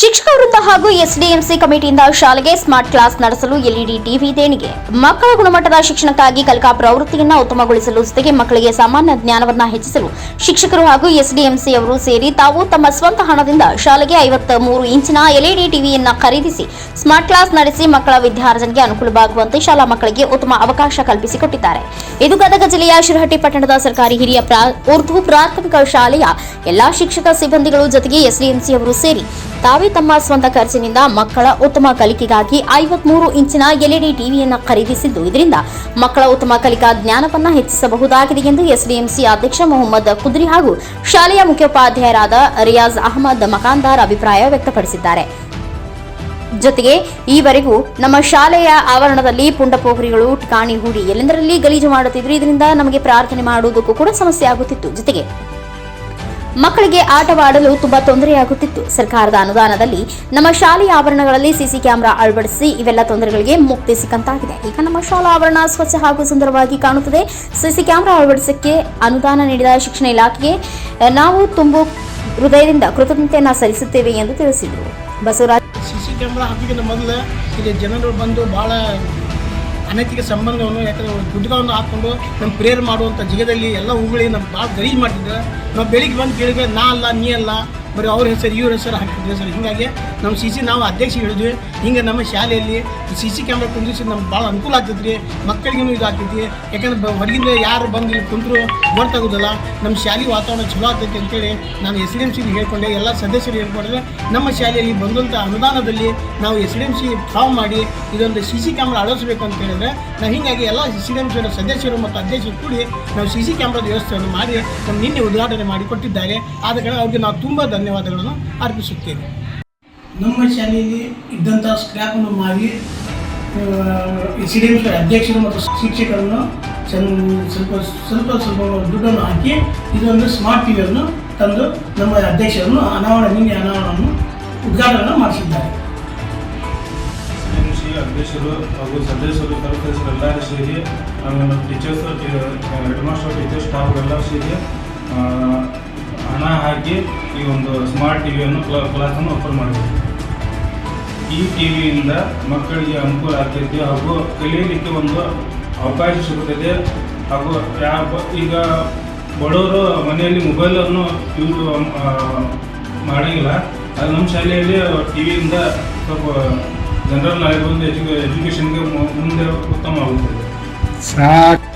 ಶಿಕ್ಷಕ ವೃಂದ ಹಾಗೂ ಎಸ್ಡಿಎಂಸಿ ಕಮಿಟಿಯಿಂದ ಶಾಲೆಗೆ ಸ್ಮಾರ್ಟ್ ಕ್ಲಾಸ್ ನಡೆಸಲು ಎಲ್ಇಡಿ ಟಿವಿ ದೇಣಿಗೆ. ಮಕ್ಕಳ ಗುಣಮಟ್ಟದ ಶಿಕ್ಷಣಕ್ಕಾಗಿ ಕಲಿಕಾ ಪ್ರವೃತ್ತಿಯನ್ನು ಉತ್ತಮಗೊಳಿಸಲು ಜೊತೆಗೆ ಮಕ್ಕಳಿಗೆ ಸಾಮಾನ್ಯ ಜ್ಞಾನವನ್ನ ಹೆಚ್ಚಿಸಲು ಶಿಕ್ಷಕರು ಹಾಗೂ ಎಸ್ಡಿಎಂಸಿ ಅವರು ಸೇರಿ ತಾವು ತಮ್ಮ ಸ್ವಂತ ಹಣದಿಂದ ಶಾಲೆಗೆ ಐವತ್ತ ಮೂರು ಇಂಚಿನ ಎಲ್ಇಡಿ ಟಿವಿಯನ್ನ ಖರೀದಿಸಿ, ಸ್ಮಾರ್ಟ್ ಕ್ಲಾಸ್ ನಡೆಸಿ ಮಕ್ಕಳ ವಿದ್ಯಾರ್ಜನೆಗೆ ಅನುಕೂಲವಾಗುವಂತೆ ಶಾಲಾ ಮಕ್ಕಳಿಗೆ ಉತ್ತಮ ಅವಕಾಶ ಕಲ್ಪಿಸಿಕೊಟ್ಟಿದ್ದಾರೆ. ಇದು ಗದಗ ಜಿಲ್ಲೆಯ ಶಿರಹಟ್ಟಿ ಪಟ್ಟಣದ ಸರ್ಕಾರಿ ಹಿರಿಯ ಉರ್ದು ಪ್ರಾಥಮಿಕ ಶಾಲೆಯ ಎಲ್ಲಾ ಶಿಕ್ಷಕ ಸಿಬ್ಬಂದಿಗಳು ಜೊತೆಗೆ ಎಸ್ಡಿಎಂಸಿ ಅವರು ಸೇರಿ ತಾವೇ ತಮ್ಮ ಸ್ವಂತ ಖರ್ಚಿನಿಂದ ಮಕ್ಕಳ ಉತ್ತಮ ಕಲಿಕೆಗಾಗಿ ಐವತ್ಮೂರು ಇಂಚಿನ ಎಲ್ಇಡಿ ಟಿವಿಯನ್ನು ಖರೀದಿಸಿದ್ದು. ಇದರಿಂದ ಮಕ್ಕಳ ಉತ್ತಮ ಕಲಿಕಾ ಜ್ಞಾನವನ್ನು ಹೆಚ್ಚಿಸಬಹುದಾಗಿದೆ ಎಂದು ಎಸ್ಡಿಎಂಸಿ ಅಧ್ಯಕ್ಷ ಮೊಹಮ್ಮದ್ ಕುದ್ರಿ ಹಾಗೂ ಶಾಲೆಯ ಮುಖ್ಯೋಪಾಧ್ಯಾಯರಾದ ರಿಯಾಜ್ ಅಹಮದ್ ಮಕಾಂದಾರ್ ಅಭಿಪ್ರಾಯ ವ್ಯಕ್ತಪಡಿಸಿದ್ದಾರೆ. ಜೊತೆಗೆ ಈವರೆಗೂ ನಮ್ಮ ಶಾಲೆಯ ಆವರಣದಲ್ಲಿ ಪುಂಡಪೋಖರಿಗಳು ಠಿಕಾಣಿ ಹೂಡಿ ಎಲ್ಲೆಂದರಲ್ಲಿ ಗಲೀಜು ಮಾಡುತ್ತಿದ್ರು ಇದರಿಂದ ನಮಗೆ ಪ್ರಾರ್ಥನೆ ಮಾಡುವುದಕ್ಕೂ ಕೂಡ ಸಮಸ್ಯೆ ಆಗುತ್ತಿತ್ತು. ಜೊತೆಗೆ ಮಕ್ಕಳಿಗೆ ಆಟವಾಡಲು ತುಂಬಾ ತೊಂದರೆಯಾಗುತ್ತಿತ್ತು. ಸರ್ಕಾರದ ಅನುದಾನದಲ್ಲಿ ನಮ್ಮ ಶಾಲೆಯ ಆವರಣಗಳಲ್ಲಿ ಸಿಸಿ ಕ್ಯಾಮೆರಾ ಅಳವಡಿಸಿ ಇವೆಲ್ಲ ತೊಂದರೆಗಳಿಗೆ ಮುಕ್ತಿ ಸಿಕ್ಕಂತಾಗಿದೆ. ಈಗ ನಮ್ಮ ಶಾಲಾ ಆವರಣ ಸ್ವಚ್ಛ ಹಾಗೂ ಸುಂದರವಾಗಿ ಕಾಣುತ್ತದೆ. ಸಿಸಿ ಕ್ಯಾಮೆರಾ ಅಳವಡಿಸಕ್ಕೆ ಅನುದಾನ ನೀಡಿದ ಶಿಕ್ಷಣ ಇಲಾಖೆಗೆ ನಾವು ತುಂಬು ಹೃದಯದಿಂದ ಕೃತಜ್ಞತೆಯನ್ನು ಸಲ್ಲಿಸುತ್ತೇವೆ ಎಂದು ತಿಳಿಸಿದರು. ಬಸವರಾಜ್ ಸಿಸಿ ಕ್ಯಾಮೆರಾ ಹಾಕಿದ ಮೊದಲು ಜನರು ಬಂದು ಭಾಳ ಅನೈತಿಕ ಸಂಬಂಧವನ್ನು ಯಾಕಂದ್ರೆ ಗುಡ್ಡಗಳನ್ನು ಹಾಕ್ಕೊಂಡು ನಮ್ಮ ಪ್ರೇಯರ್ ಮಾಡುವಂಥ ಜಿಗದಲ್ಲಿ ಎಲ್ಲ ಹೂಗಳಿಗೆ ನಮ್ಮ ಭಾಳ ಗಲೀಜು ಮಾಡ್ತಿದ್ದೆ ನಾವು ಬೆಳಿಗ್ಗೆ ಬಂದು ಕೇಳಿದ್ರೆ ನಾ ಅಲ್ಲ, ನೀ ಅಲ್ಲ. ಬರೀ ಅವ್ರ ಹೆಸರು, ಇವ್ರ ಹೆಸರು ಹಾಕಿದ್ರೆ ಸರ್. ಹೀಗಾಗಿ ನಮ್ಮ ಸಿ ಸಿ ನಾವು ಅಧ್ಯಕ್ಷ ಹೇಳಿದ್ವಿ. ಹಿಂಗೆ ನಮ್ಮ ಶಾಲೆಯಲ್ಲಿ ಸಿ ಸಿ ಕ್ಯಾಮ್ರಾ ಕುಂದಿಸಿ ನಮ್ಗೆ ಭಾಳ ಅನುಕೂಲ ಆಗ್ತೈತೆ ರೀ ಮಕ್ಕಳಿಗೂ ಇದು ಆಗ್ತೈತಿ. ಯಾಕಂದ್ರೆ ಹೊರಗಿಂದ ಯಾರು ಬಂದು ಕುಂತರು ಗೊತ್ತಾಗೋದಿಲ್ಲ ನಮ್ಮ ಶಾಲೆ ವಾತಾವರಣ ಚಲೋ ಆಗ್ತೈತಿ ಅಂತೇಳಿ ನಾನು ಎಸ್ ಡಿ ಎಂ ಸಿ ಹೇಳ್ಕೊಂಡೆ. ಎಲ್ಲ ಸದಸ್ಯರು ಹೇಳ್ಕೊಂಡ್ರೆ ನಮ್ಮ ಶಾಲೆಯಲ್ಲಿ ಬಂದಂಥ ಅನುದಾನದಲ್ಲಿ ನಾವು S D M C form ಮಾಡಿ ಇದೊಂದು ಸಿ ಸಿ ಕ್ಯಾಮ್ರಾ ಅಳವಡಿಸಬೇಕು ಅಂತ ಹೇಳಿದ್ರೆ ನಾವು ಹೀಗಾಗಿ ಎಲ್ಲ ಸಿ ಡಿ ಎಂ ಸಿ ಸದಸ್ಯರು ಮತ್ತು ಅಧ್ಯಕ್ಷರು ಕೂಡಿ ನಾವು ಸಿ ಸಿ ಕ್ಯಾಮ್ರಾದ ವ್ಯವಸ್ಥೆಯನ್ನು ಮಾಡಿ ನಮ್ಮ ನಿನ್ನೆ ಉದ್ಘಾಟನೆ ಮಾಡಿಕೊಟ್ಟಿದ್ದಾರೆ ಆದ ಕಾರಣ ಅವ್ರಿಗೆ ನಾವು ತುಂಬ ಧನ್ಯವಾದಗಳನ್ನು ಅರ್ಪಿಸುತ್ತೇನೆ. ನಮ್ಮ ಶಾಲೆಯಲ್ಲಿ ಇದ್ದಂಥ ಸ್ಕ್ರ್ಯಾಪನ್ನು ಮಾಡಿ ಸಿ ಡಿ ಎಂ ಅಧ್ಯಕ್ಷರು ಮತ್ತು ಶಿಕ್ಷಕರನ್ನು ಚೆನ್ನ ಸ್ವಲ್ಪ ಸ್ವಲ್ಪ ಸ್ವಲ್ಪ ದುಡ್ಡನ್ನು ಹಾಕಿ ಇದೊಂದು ಸ್ಮಾರ್ಟ್ ಟಿವಿಯನ್ನು ತಂದು ನಮ್ಮ ಅಧ್ಯಕ್ಷರನ್ನು ಅನಾವರಣ ನಿನ್ನೆ ಅನಾವರಣವನ್ನು ಉದ್ಘಾಟನೆ ಮಾಡಿಸಿದ್ದಾರೆ. ಅಧ್ಯಕ್ಷರು ಹಾಗೂ ಸದಸ್ಯರು ಸದಸ್ಯರು ಎಲ್ಲರೂ ಸೇರಿ ಆಮೇಲೆ ಟೀಚರ್ಸ್ ಹೆಡ್ ಮಾಸ್ಟರ್ ಸ್ಟಾಫ್ ಎಲ್ಲರೂ ಸೇರಿ ಈ ಒಂದು ಸ್ಮಾರ್ಟ್ ಟಿವಿಯನ್ನು ಕ್ಲಾಸನ್ನು ಆಫರ್ ಮಾಡಬೇಕು ಈ ಟಿವಿಯಿಂದ ಮಕ್ಕಳಿಗೆ ಅನುಕೂಲ ಆಗ್ತೈತಿ ಹಾಗೂ ಕಲಿಯಲಿಕ್ಕೆ ಒಂದು ಅವಕಾಶ ಸಿಗುತ್ತದೆ ಹಾಗೂ ಯಾವ, ಈಗ ಬಡವರು ಮನೆಯಲ್ಲಿ ಮೊಬೈಲನ್ನು ಯೂಸ್ ಮಾಡಂಗಿಲ್ಲ. ಅದು ನಮ್ಮ ಶಾಲೆಯಲ್ಲಿ ಟಿವಿಯಿಂದ ಸ್ವಲ್ಪ ಜನರಲ್ ನಾಲೆಜ್ ಒಂದು ಎಜುಕೇಷನ್ಗೆ ಮುಂದೆ ಉತ್ತಮ ಆಗುತ್ತದೆ. ಸಾಕು.